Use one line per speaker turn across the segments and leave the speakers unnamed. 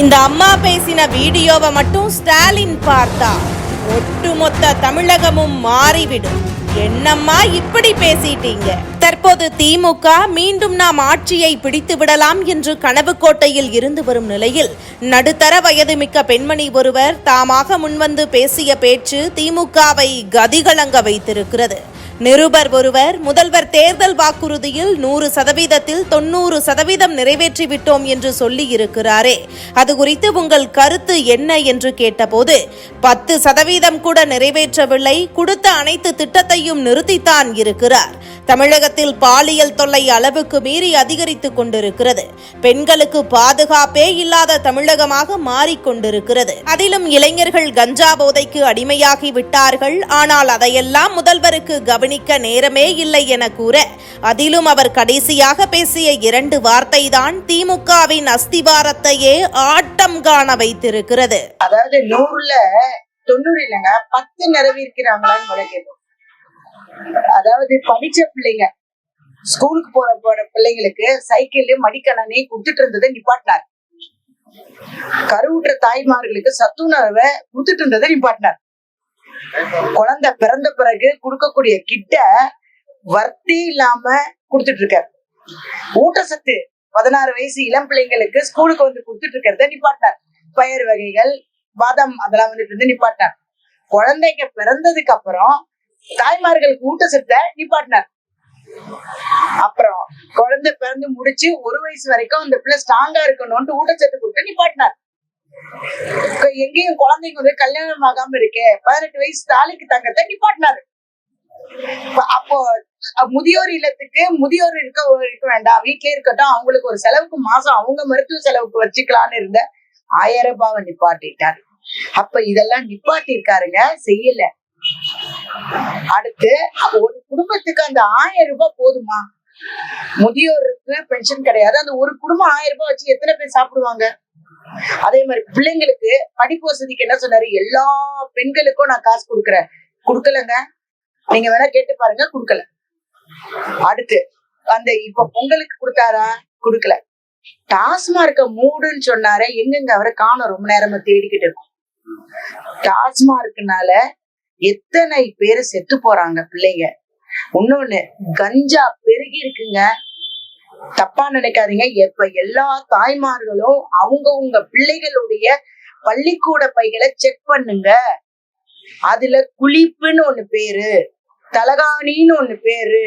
இந்த அம்மா பேசின வீடியோவை மட்டும் ஸ்டாலின் பார்த்தா ஒட்டுமொத்த தமிழகமும் மாறிவிடும். என்னம்மா இப்படி பேசிட்டீங்க? தற்போது திமுக மீண்டும் நாம் ஆட்சியை பிடித்து விடலாம் என்று கனவு கோட்டையில் இருந்து வரும் நிலையில் நடுத்தர வயதுமிக்க பெண்மணி ஒருவர் தாமாக முன்வந்து பேசிய பேச்சு திமுகவை கதிகலங்க வைத்திருக்கிறது. நிருபர் ஒருவர் முதல்வர் தேர்தல் வாக்குறுதியில் நூறு சதவீதத்தில் தொண்ணூறு சதவீதம் நிறைவேற்றிவிட்டோம் என்று சொல்லி இருக்கிறாரே. அது குறித்து உங்கள் கருத்து என்ன என்று கேட்டபோது பத்து சதவீதம் கூட நிறைவேற்றவில்லை கொடுத்த அனைத்து திட்டத்தையும் நிறுத்தித்தான் இருக்கிறார். தமிழகத்தில் பாலியல் தொல்லை அளவுக்கு மீறி அதிகரித்துக் கொண்டிருக்கிறது. பெண்களுக்கு பாதுகாப்பே இல்லாத தமிழகமாக மாறிக்கொண்டிருக்கிறது அதிலும் இளைஞர்கள் கஞ்சா போதைக்கு அடிமையாகி விட்டார்கள். ஆனால் அதையெல்லாம் முதல்வருக்கு கவனிக்க நேரமே இல்லை என கூற அதிலும் அவர் கடைசியாக பேசிய இரண்டு வார்த்தைதான் திமுகவின் அஸ்திவாரத்தையே ஆட்டம் காண வைத்திருக்கிறது.
அதாவது நூறுல தொண்ணூறு இல்லைங்க பத்து நிறைவேற்கிறாங்களான்னு கேட்போம். அதாவது படிச்ச பிள்ளைங்க ஸ்கூலுக்கு போற போற பிள்ளைங்களுக்கு சைக்கிள் மடிக்கணனே கொடுத்துட்டு இருந்ததை நிப்பாட்டினார். கருவுற்ற தாய்மார்களுக்கு சத்துணர்வை கொடுத்துட்டு இருந்ததை நிப்பாட்டினார். குழந்தை பிறந்த பிறகு கொடுக்கக்கூடிய கிட்ட வர்த்தி இல்லாம கொடுத்துட்டு இருக்காரு. ஊட்டச்சத்து பதினாறு வயசு இளம் பிள்ளைங்களுக்கு ஸ்கூலுக்கு வந்து கொடுத்துட்டு இருக்கிறத நிப்பாட்டினார். பயிர் வகைகள் பாதாம் அதெல்லாம் வந்துட்டு இருந்து நிப்பாட்டினார். குழந்தைங்க பிறந்ததுக்கு அப்புறம் தாய்மார்களுக்கு ஊட்டச்சத்தை நிப்பாட்டினார். அப்புறம் குழந்தை பிறந்து முடிச்சு ஒரு வயசு வரைக்கும் அந்த பிள்ளை ஸ்ட்ராங்கா இருக்கணும்னு ஊட்டச்சத்து கொடுத்து நிப்பாட்டினார். இப்ப எங்கேயும் குழந்தைங்க வந்து கல்யாணம் ஆகாம இருக்கே பதினெட்டு வயசு தாலிக்கு தங்கத்தை நிப்பாட்டினாரு. அப்போ முதியோர் இல்லத்துக்கு முதியோர் இருக்க இருக்க வேண்டாம். வீட்லயே இருக்கட்டும் அவங்களுக்கு ஒரு செலவுக்கு மாசம் அவங்க மருத்துவ செலவுக்கு வச்சுக்கலாம்னு இருந்த ஆயிரம் ரூபாவை நிப்பாட்டிட்டாரு. அப்ப இதெல்லாம் நிப்பாட்டி இருக்காருங்க செய்யல. அடுத்து ஒரு குடும்பத்துக்கு அந்த ஆயிரம் ரூபாய் போதுமா? முதியோருக்கு பென்ஷன் கிடையாது. அந்த ஒரு குடும்பம் ஆயிரம் ரூபாய் வச்சு எத்தனை பேர் சாப்பிடுவாங்க? அதே மாதிரி பிள்ளைங்களுக்கு படிப்பு வசதிக்கு என்ன சொன்னாரு? எல்லா பெண்களுக்கும் நான் காசு கொடுக்குறேன். கொடுக்கலங்க. நீங்க வேணா கேட்டு பாருங்க கொடுக்கல. அடுத்து அந்த இப்ப பொங்கலுக்கு கொடுத்தாரா? கொடுக்கல. டாஸ்மார்க்க மூடுன்னு சொன்னார எங்கெங்க அவரை காணோம்? ரொம்ப நேரமா தேடிக்கிட்டு இருக்கும். டாஸ்மார்க்னால எத்தனை பேரு செத்து போறாங்க பிள்ளைங்க? இன்னொன்னு கஞ்சா பெருகி இருக்குங்க. தப்பா நினைக்காதீங்க. எப்ப எல்லா தாய்மார்களும் அவங்கவங்க பிள்ளைகளுடைய பள்ளிக்கூட பைகளை செக் பண்ணுங்க. அதுல குளிப்புன்னு ஒண்ணு பேரு தலகாணின்னு ஒண்ணு பேரு.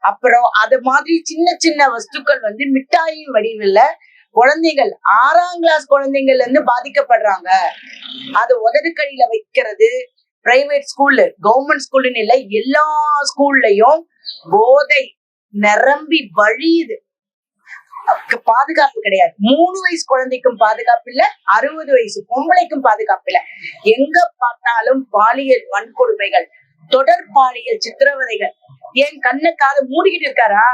அப்புறம் அது மாதிரி சின்ன சின்ன வஸ்துக்கள் வந்து மிட்டாயின் வடிவில் குழந்தைகள் ஆறாம் கிளாஸ் குழந்தைங்கள்ல இருந்து பாதிக்கப்படுறாங்க. அது உதடுக்கடியில வைக்கிறது பிரைவேட் ஸ்கூல்ல கவர்மெண்ட் ஸ்கூல்னு இல்ல எல்லா ஸ்கூல்லயும் போதை நிரம்பி வழியுது. பாதுகாப்பு கிடையாது. மூணு வயசு குழந்தைக்கும் பாதுகாப்பு இல்ல அறுபது வயசு பொம்பளைக்கும் பாதுகாப்பு இல்ல. எங்க பார்த்தாலும் பாலியல் வன்கொடுமைகள் தொடர் பாலியல் சித்திரவதைகள். ஏன் கண்ணு காது மூடிக்கிட்டு இருக்காரா?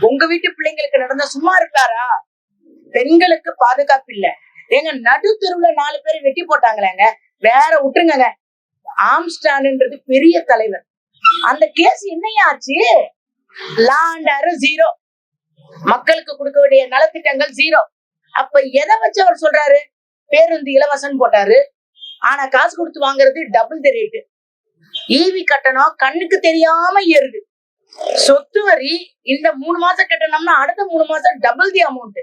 உங்க வீட்டு பிள்ளைங்களுக்கு நடந்தா சும்மா இருக்காரா? பெண்களுக்கு பாதுகாப்பு இல்ல. ஏங்க நடு தெருவுல நாலு பேர் வெட்டி போட்டாங்களேங்க. வேற விட்டுருங்க ஆம்ஸ்டான்ன்றது பெரிய தலைவர். அந்த கேஸ் என்னையாச்சு? லாண்டாரு ஜீரோ மக்களுக்கு கொடுக்க வேண்டிய நலத்திட்டங்கள் ஜீரோ அப்ப எதை வச்சு அவர் சொல்றாரு? பேருந்து இலவசம் போட்டாரு. ஆனா காசு கொடுத்து வாங்குறது டபுள் த ரேட்டு ஈவி கட்டணம் கண்ணுக்கு தெரியாம ஏறுது. சொத்து வரி இந்த மூணு மாசம் கட்டணம்னா அடுத்த மூணு மாசம் டபுள் தி அமௌண்ட்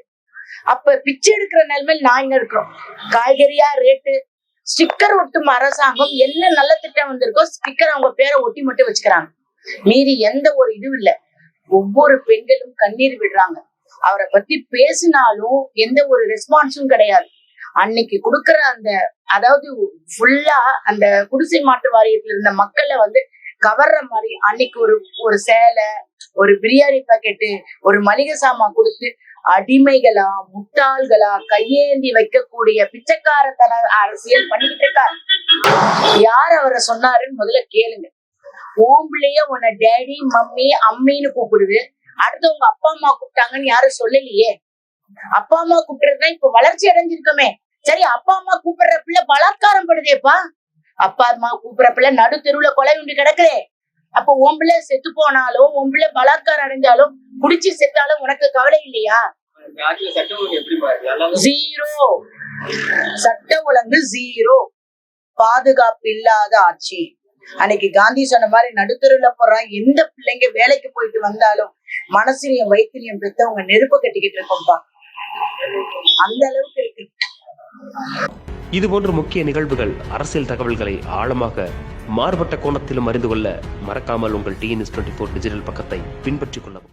அப்ப பிச்சை எடுக்கிற நிலைமையில் நாங்க இருக்கிறோம். காய்கறியா ரேட்டு ஸ்டிக்கர் ஒட்டும் அரசாங்கம் என்ன நல்ல திட்டம் வந்திருக்கோ ஸ்டிக்கர் அவங்க பேரை ஒட்டி மட்டும் வச்சுக்கிறாங்க. மீறி எந்த ஒரு இதுவும் இல்ல. ஒவ்வொரு பெண்களும் கண்ணீர் விடுறாங்க. அவரை பத்தி பேசினாலும் எந்த ஒரு ரெஸ்பான்ஸும் கிடையாது. அன்னைக்கு கொடுக்கிற அந்த அதாவது ஃபுல்லா அந்த குடிசை மாட்டு வாரியத்துல இருந்த மக்களை வந்து கவர்ற மாதிரி அன்னைக்கு ஒரு ஒரு சேலை ஒரு பிரியாணி பாக்கெட்டு ஒரு மளிகை சாமான் கொடுத்து அடிமைகளா முட்டாள்களா கையேந்தி வைக்கக்கூடிய பிச்சைக்காரத்தன அரசியல் பண்ணிக்கிட்டு இருக்கார். யார் அவரை சொன்னாருன்னு முதல்ல கேளுங்க. ஓம்பிள்ளைய உன்னை டேடி மம்மி அம்மின்னு கூப்பிடுது. அடுத்து உங்க அப்பா அம்மா கூப்பிட்டாங்கன்னு யாரும் சொல்லலையே. அப்பா அம்மா கூப்பிடுறதுதான் இப்ப வளர்ச்சி அடைஞ்சிருக்கோமே. சரி அப்பா அம்மா கூப்பிடுற பிள்ளை பலாத்காரம் படுதேப்பா. அப்பா அம்மா கூப்பிடுற பிள்ளை நடு தெருவுல கொலை உண்டு கிடக்குதே. அப்ப உன் பிள்ளை செத்து போனாலும் உன் பிள்ளை பலாத்காரம் அடைஞ்சாலும் குடிச்சு செத்தாலும் உனக்கு கவலை இல்லையா? ஜீரோ சட்ட ஒழுங்கு ஜீரோ பாதுகாப்பு இல்லாத ஆட்சி. அன்னைக்கு காந்தி சொன்ன மாதிரி நடுத்தருல போறான். எந்த பிள்ளைங்க வேலைக்கு போயிட்டு வந்தாலும் மனசுலயும் வயிற்றுலயும் பெத்தவங்க நெருப்பு கட்டிக்கிட்டு இருக்கோம்ப்பா அந்த அளவுக்கு இருக்கு.
இதுபோன்ற முக்கிய நிகழ்வுகள் அரசியல் தகவல்களை ஆழமாக மாறுபட்ட கோணத்திலும் அறிந்து கொள்ள மறக்காமல் உங்கள் டிஎன்எஸ் டுவெண்ட்டி ஃபோர் டிஜிட்டல் பக்கத்தை பின்பற்றிக் கொள்ளவும்.